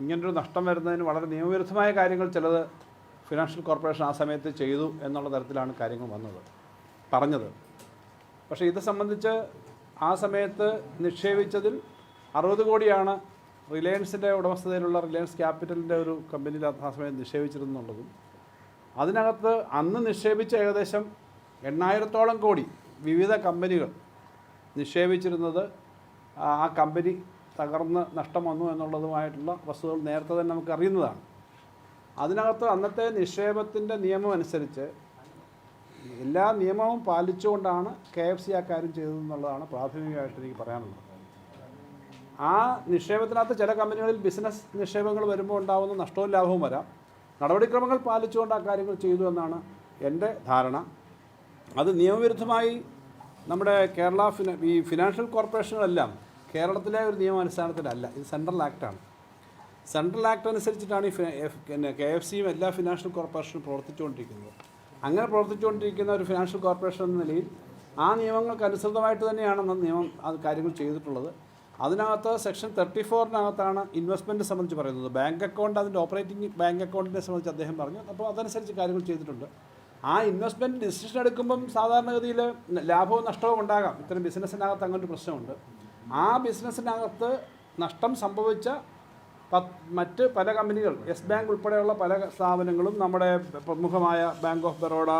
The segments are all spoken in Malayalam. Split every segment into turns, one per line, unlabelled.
ഇങ്ങനൊരു നഷ്ടം വരുന്നതിന് വളരെ നിയമവിരുദ്ധമായ കാര്യങ്ങൾ ചിലത് ഫിനാൻഷ്യൽ കോർപ്പറേഷൻ ആ സമയത്ത് ചെയ്തു എന്നുള്ള തരത്തിലാണ് കാര്യങ്ങൾ വന്നത് പറഞ്ഞത്. പക്ഷേ ഇത് സംബന്ധിച്ച് ആ സമയത്ത് നിക്ഷേപിച്ചതിൽ അറുപത് കോടിയാണ് റിലയൻസിന്റെ ഉടമസ്ഥതയിലുള്ള റിലയൻസ് ക്യാപിറ്റലിന്റെ ഒരു കമ്പനിയിൽ ആ സമയത്ത് നിക്ഷേപിച്ചിരുന്നുള്ളതും. അതിനകത്ത് അന്ന് നിക്ഷേപിച്ച ഏകദേശം എണ്ണായിരത്തോളം കോടി വിവിധ കമ്പനികൾ നിക്ഷേപിച്ചിരുന്നത് ആ കമ്പനി തകർന്ന് നഷ്ടം വന്നു എന്നുള്ളതുമായിട്ടുള്ള വസ്തുതകൾ നേരത്തെ തന്നെ നമുക്ക് അറിയുന്നതാണ്. അതിനകത്ത് അന്നത്തെ നിക്ഷേപത്തിന്റെ നിയമം അനുസരിച്ച് എല്ലാ നിയമവും പാലിച്ചുകൊണ്ടാണ് കെ എഫ് സി ആ കാര്യം ചെയ്തതെന്നുള്ളതാണ് പ്രാഥമികമായിട്ട് എനിക്ക് പറയാനുള്ളത്. ആ നിക്ഷേപത്തിനകത്ത് ചില കമ്പനികളിൽ ബിസിനസ് നിക്ഷേപങ്ങൾ വരുമ്പോൾ ഉണ്ടാകുന്ന നഷ്ടവും ലാഭവും വരാം. നടപടിക്രമങ്ങൾ പാലിച്ചുകൊണ്ട് ആ കാര്യങ്ങൾ ചെയ്തു എന്നാണ് എന്റെ ധാരണ. അത് നിയമവിരുദ്ധമായി നമ്മുടെ കേരള ഫിന ഈ ഫിനാൻഷ്യൽ കോർപ്പറേഷനുകളെല്ലാം കേരളത്തിലെ ഒരു നിയമാനുഷ്ഠാനത്തിലല്ല ഇത് സെൻട്രൽ ആക്ടാണ് സെൻട്രൽ ആക്ട് അനുസരിച്ചിട്ടാണ് ഈ പിന്നെ കെ എഫ് സിയും എല്ലാ ഫിനാൻഷ്യൽ കോർപ്പറേഷനും പ്രവർത്തിച്ചുകൊണ്ടിരിക്കുന്നത്. അങ്ങനെ പ്രവർത്തിച്ചുകൊണ്ടിരിക്കുന്ന ഒരു ഫിനാൻഷ്യൽ കോർപ്പറേഷൻ എന്ന നിലയിൽ ആ നിയമങ്ങൾക്ക് അനുസൃതമായിട്ട് തന്നെയാണ് നിയമം അത് കാര്യങ്ങൾ ചെയ്തിട്ടുള്ളത്. അതിനകത്ത് സെക്ഷൻ തേർട്ടി ഫോറിനകത്താണ് ഇൻവെസ്റ്റ്മെന്റ് സംബന്ധിച്ച് പറയുന്നത്. ബാങ്ക് അക്കൗണ്ട് അതിന്റെ ഓപ്പറേറ്റിംഗ് ബാങ്ക് അക്കൗണ്ടിനെ സംബന്ധിച്ച് അദ്ദേഹം പറഞ്ഞു. അപ്പോൾ അതനുസരിച്ച് കാര്യങ്ങൾ ചെയ്തിട്ടുണ്ട്. ആ ഇൻവെസ്റ്റ്മെന്റ് ഡിസിഷൻ എടുക്കുമ്പം സാധാരണഗതിയിൽ ലാഭവും നഷ്ടവും ഉണ്ടാകാം. ഇത്തരം ബിസിനസ്സിനകത്ത് അങ്ങനൊരു പ്രശ്നമുണ്ട്. ആ ബിസിനസ്സിനകത്ത് നഷ്ടം സംഭവിച്ച മറ്റ് പല കമ്പനികൾ യെസ് ബാങ്ക് ഉൾപ്പെടെയുള്ള പല സ്ഥാപനങ്ങളും നമ്മുടെ പ്രമുഖമായ ബാങ്ക് ഓഫ് ബറോഡ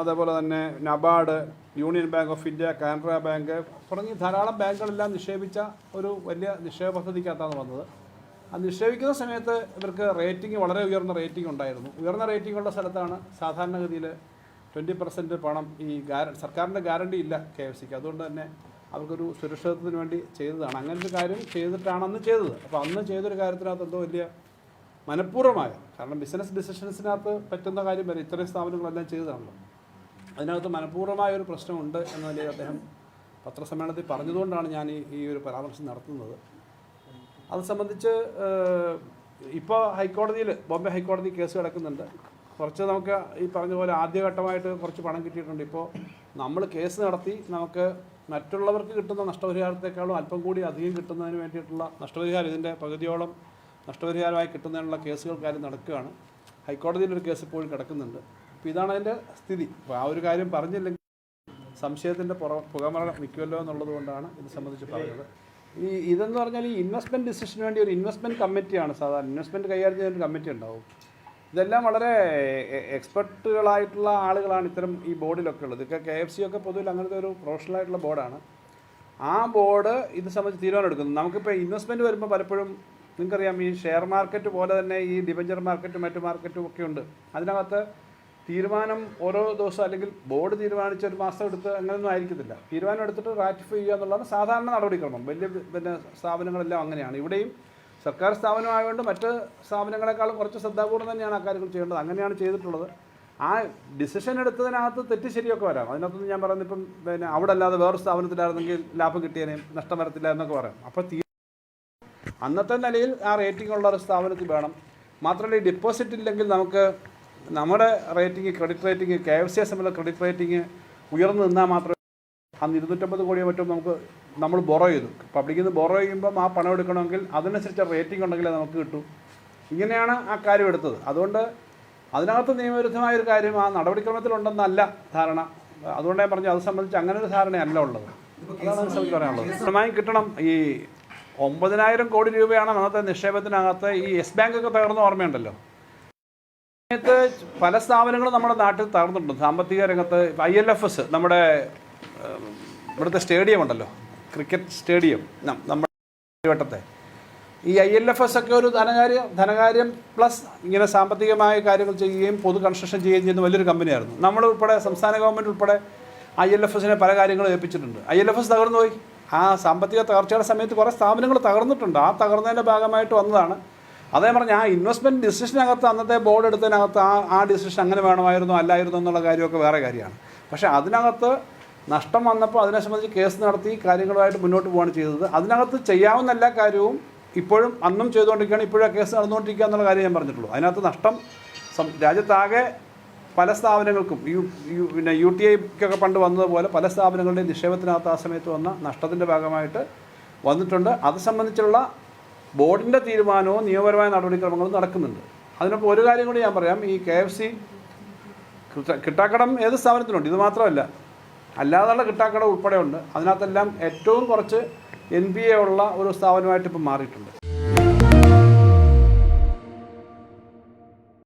അതേപോലെ തന്നെ NABARD union bank of India Canara bank തുടങ്ങി ധാരാളം ബാങ്കുകളെല്ലാം നിക്ഷേപിച്ച ഒരു വലിയ നിക്ഷേപ പദ്ധതിക്കകത്താണ് വന്നത്. ആ നിക്ഷേപിക്കുന്ന സമയത്ത് ഇവർക്ക് റേറ്റിംഗ് വളരെ ഉയർന്ന റേറ്റിംഗ് ഉണ്ടായിരുന്നു. ഉയർന്ന റേറ്റിംഗ് ഉള്ള സ്ഥലത്താണ് സാധാരണഗതിയിൽ ട്വന്റി പെർസെന്റ് പണം ഈ ഗ്യാര സർക്കാരിന്റെ ഗ്യാരണ്ടി ഇല്ല കെ എഫ് സിക്ക്. അതുകൊണ്ട് തന്നെ അവർക്കൊരു സുരക്ഷിതത്വത്തിന് വേണ്ടി ചെയ്തതാണ്. അങ്ങനെ ഒരു കാര്യം ചെയ്തിട്ടാണ് അന്ന് ചെയ്തത്. അപ്പോൾ അന്ന് ചെയ്തൊരു കാര്യത്തിനകത്ത് എന്തോ വലിയ മനഃപൂർവമായ കാരണം ബിസിനസ് ഡിസിഷൻസിനകത്ത് പറ്റുന്ന കാര്യം വരെ ഇത്രയും സ്ഥാപനങ്ങളെല്ലാം ചെയ്തതാണല്ലോ. അതിനകത്ത് മനഃപൂർവമായ ഒരു പ്രശ്നമുണ്ട് എന്ന നിലയിൽ അദ്ദേഹം പത്രസമ്മേളനത്തിൽ പറഞ്ഞതുകൊണ്ടാണ് ഞാൻ ഈ ഈ ഒരു പരാമർശം നടത്തുന്നത്. അത് സംബന്ധിച്ച് ഇപ്പോൾ ഹൈക്കോടതിയിൽ ബോംബെ ഹൈക്കോടതി കേസ് കിടക്കുന്നുണ്ട്. കുറച്ച് നമുക്ക് ഈ പറഞ്ഞ പോലെ ആദ്യഘട്ടമായിട്ട് കുറച്ച് പണം കിട്ടിയിട്ടുണ്ട്. ഇപ്പോൾ നമ്മൾ കേസ് നടത്തി നമുക്ക് മറ്റുള്ളവർക്ക് കിട്ടുന്ന നഷ്ടപരിഹാരത്തെക്കാളും അല്പം കൂടി അധികം കിട്ടുന്നതിന് വേണ്ടിയിട്ടുള്ള നഷ്ടപരിഹാരം ഇതിന്റെ പകുതിയോളം നഷ്ടപരിഹാരമായി കിട്ടുന്നതിനുള്ള കേസുകൾ കാര്യം നടക്കുകയാണ്. ഹൈക്കോടതിയിൽ ഒരു കേസ് ഇപ്പോഴും കിടക്കുന്നുണ്ട്. അപ്പോൾ ഇതാണ് അതിന്റെ സ്ഥിതി. അപ്പോൾ ആ ഒരു കാര്യം പറഞ്ഞില്ലെങ്കിൽ സംശയത്തിന്റെ പുറ പുകമറ നിൽക്കുമല്ലോ എന്നുള്ളത് കൊണ്ടാണ് ഇത് സംബന്ധിച്ച് പറഞ്ഞത്. ഈ ഇതെന്ന് പറഞ്ഞാൽ ഈ ഇൻവെസ്റ്റ്മെന്റ് ഡിസിഷന് വേണ്ടി ഒരു ഇൻവെസ്റ്റ്മെന്റ് കമ്മിറ്റിയാണ് സാധാരണ ഇൻവെസ്റ്റ്മെന്റ് കൈകാര്യം ചെയ്യുന്ന ഒരു കമ്മിറ്റി ഉണ്ടാവും. ഇതെല്ലാം വളരെ എക്സ്പെർട്ടുകളായിട്ടുള്ള ആളുകളാണ് ഇത്തരം ഈ ബോർഡിലൊക്കെ ഉള്ളത്. ഇതൊക്കെ കെ എഫ് സി ഒക്കെ പൊതുവിൽ അങ്ങനത്തെ ഒരു പ്രൊഫഷണൽ ആയിട്ടുള്ള ബോർഡാണ്. ആ ബോർഡ് ഇത് സംബന്ധിച്ച് തീരുമാനം എടുക്കുന്നു നമുക്കിപ്പോൾ ഇൻവെസ്റ്റ്മെന്റ് വരുമ്പോൾ പലപ്പോഴും നിങ്ങൾക്കറിയാം ഈ ഷെയർ മാർക്കറ്റ് പോലെ തന്നെ ഈ ഡിബഞ്ചർ മാർക്കറ്റും മറ്റു മാർക്കറ്റും ഒക്കെ ഉണ്ട്. അതിനകത്ത് തീരുമാനം ഓരോ ദിവസം അല്ലെങ്കിൽ ബോർഡ് തീരുമാനിച്ച ഒരു മാസം എടുത്ത് അങ്ങനെയൊന്നും ആയിരിക്കത്തില്ല. തീരുമാനം എടുത്തിട്ട് റാറ്റിഫൈ ചെയ്യുക എന്നുള്ളതാണ് സാധാരണ നടപടിക്രമം. വലിയ പിന്നെ സ്ഥാപനങ്ങളെല്ലാം അങ്ങനെയാണ്. ഇവിടെയും സർക്കാർ സ്ഥാപനമായതുകൊണ്ട് മറ്റ് സ്ഥാപനങ്ങളെക്കാളും കുറച്ച് ശ്രദ്ധാപൂർവം തന്നെയാണ് ആ കാര്യങ്ങൾ ചെയ്യേണ്ടത്. അങ്ങനെയാണ് ചെയ്തിട്ടുള്ളത്. ആ ഡിസിഷൻ എടുത്തതിനകത്ത് തെറ്റ് ശരിയൊക്കെ വരാം. അതിനകത്ത് ഞാൻ പറയുന്നത് ഇപ്പം പിന്നെ അവിടെ അല്ലാതെ വേറെ സ്ഥാപനത്തിലായിരുന്നെങ്കിൽ ലാഭം കിട്ടിയേനെയും നഷ്ടം വരത്തില്ല എന്നൊക്കെ പറയാം. അപ്പോൾ അന്നത്തെ നിലയിൽ ആ റേറ്റിംഗ് ഉള്ള ഒരു സ്ഥാപനത്തിൽ വേണം. മാത്രമല്ല ഈ ഡിപ്പോസിറ്റ് ഇല്ലെങ്കിൽ നമുക്ക് നമ്മുടെ rating credit rating K F C S എമ്മിലെ ക്രെഡിറ്റ് റേറ്റിംഗ് ഉയർന്നു നിന്നാൽ മാത്രമേ അന്ന് ഇരുന്നൂറ്റമ്പത് കോടിയോ മറ്റോ നമുക്ക് നമ്മൾ ബൊറോ ചെയ്തു. പബ്ലിക്കിൽ നിന്ന് ബൊറോ ചെയ്യുമ്പം ആ പണം എടുക്കണമെങ്കിൽ അതിനനുസരിച്ച് റേറ്റിംഗ് ഉണ്ടെങ്കിലേ നമുക്ക് കിട്ടൂ. ഇങ്ങനെയാണ് ആ കാര്യം എടുത്തത്. അതുകൊണ്ട് അതിനകത്ത് നിയമവിരുദ്ധമായ ഒരു കാര്യം ആ നടപടിക്രമത്തിലുണ്ടെന്നല്ല ധാരണ. അതുകൊണ്ട് ഞാൻ പറഞ്ഞു അത് സംബന്ധിച്ച് അങ്ങനെ ഒരു ധാരണയല്ല ഉള്ളത്. അതാണ് സംബന്ധിച്ച് പറയാനുള്ളത് പൂർണമായും കിട്ടണം. ഈ ഒമ്പതിനായിരം കോടി രൂപയാണ് അന്നത്തെ നിക്ഷേപത്തിനകത്ത് ഈ യെസ് ബാങ്കൊക്കെ തകർന്ന ഓർമ്മയുണ്ടല്ലോ. സമയത്ത് പല സ്ഥാപനങ്ങളും നമ്മുടെ നാട്ടിൽ തകർന്നിട്ടുണ്ട്. സാമ്പത്തിക രംഗത്ത് ഐ എൽ എഫ് എസ് നമ്മുടെ ഇവിടുത്തെ സ്റ്റേഡിയം ഉണ്ടല്ലോ. ക്രിക്കറ്റ് സ്റ്റേഡിയം നമ്മുടെ വട്ടത്തെ. ഈ ഐ എൽ എഫ് എസ് ഒക്കെ ഒരു ധനകാര്യം ധനകാര്യം പ്ലസ് ഇങ്ങനെ സാമ്പത്തികമായ കാര്യങ്ങൾ ചെയ്യുകയും പൊതു കൺസ്ട്രക്ഷൻ ചെയ്യുകയും ചെയ്യുന്ന വലിയൊരു കമ്പനിയായിരുന്നു നമ്മൾ ഉൾപ്പെടെ സംസ്ഥാന ഗവൺമെന്റ് ഉൾപ്പെടെ ഐ എൽ എഫ് എസിനെ പല കാര്യങ്ങളും ഏൽപ്പിച്ചിട്ടുണ്ട്. ഐ എൽ എഫ് എസ് തകർന്നു പോയി. ആ സാമ്പത്തിക തകർച്ചയുടെ സമയത്ത് കുറേ സ്ഥാപനങ്ങൾ തകർന്നിട്ടുണ്ട്. ആ തകർന്നതിന്റെ ഭാഗമായിട്ട് വന്നതാണ്. അതേ പറഞ്ഞ ആ ഇൻവെസ്റ്റ്മെന്റ് ഡിസിഷനകത്ത് അന്നത്തെ ബോർഡ് എടുത്തതിനകത്ത് ആ ആ ഡിസിഷൻ അങ്ങനെ വേണമായിരുന്നു അല്ലായിരുന്നു എന്നുള്ള കാര്യമൊക്കെ വേറെ കാര്യമാണ്. പക്ഷേ അതിനകത്ത് നഷ്ടം വന്നപ്പോൾ അതിനെ സംബന്ധിച്ച് കേസ് നടത്തി കാര്യങ്ങളുമായിട്ട് മുന്നോട്ട് പോവുകയാണ് ചെയ്തത്. അതിനകത്ത് ചെയ്യാവുന്ന എല്ലാ കാര്യവും ഇപ്പോഴും അന്നും ചെയ്തുകൊണ്ടിരിക്കുകയാണ് ഇപ്പോഴും ആ കേസ് നടന്നുകൊണ്ടിരിക്കുക എന്നുള്ള കാര്യം ഞാൻ പറഞ്ഞിട്ടുള്ളൂ. അതിനകത്ത് നഷ്ടം രാജ്യത്താകെ പല സ്ഥാപനങ്ങൾക്കും യു യു പിന്നെ യു ടി ഐക്കൊക്കെ പണ്ട് വന്നതുപോലെ പല സ്ഥാപനങ്ങളുടെയും നിക്ഷേപത്തിനകത്ത് ആ സമയത്ത് വന്ന നഷ്ടത്തിന്റെ ഭാഗമായിട്ട് വന്നിട്ടുണ്ട്. അത് സംബന്ധിച്ചുള്ള ബോർഡിന്റെ തീരുമാനവും നിയമപരമായ നടപടിക്രമങ്ങളും നടക്കുന്നുണ്ട്. അതിനൊപ്പം ഒരു കാര്യം കൂടി ഞാൻ പറയാം. ഈ കെ എഫ് സി കിട്ടാക്കടം ഏത് സ്ഥാപനത്തിനുണ്ട് ഇത് മാത്രമല്ല. അല്ലാതെയുള്ള കിട്ടാക്കട ഉൾപ്പെടെയുണ്ട്. അതിനകത്തെല്ലാം ഏറ്റവും കുറച്ച് എൻ ബി എ ഉള്ള ഒരു സ്ഥാപനമായിട്ട് ഇപ്പം മാറിയിട്ടുണ്ട്.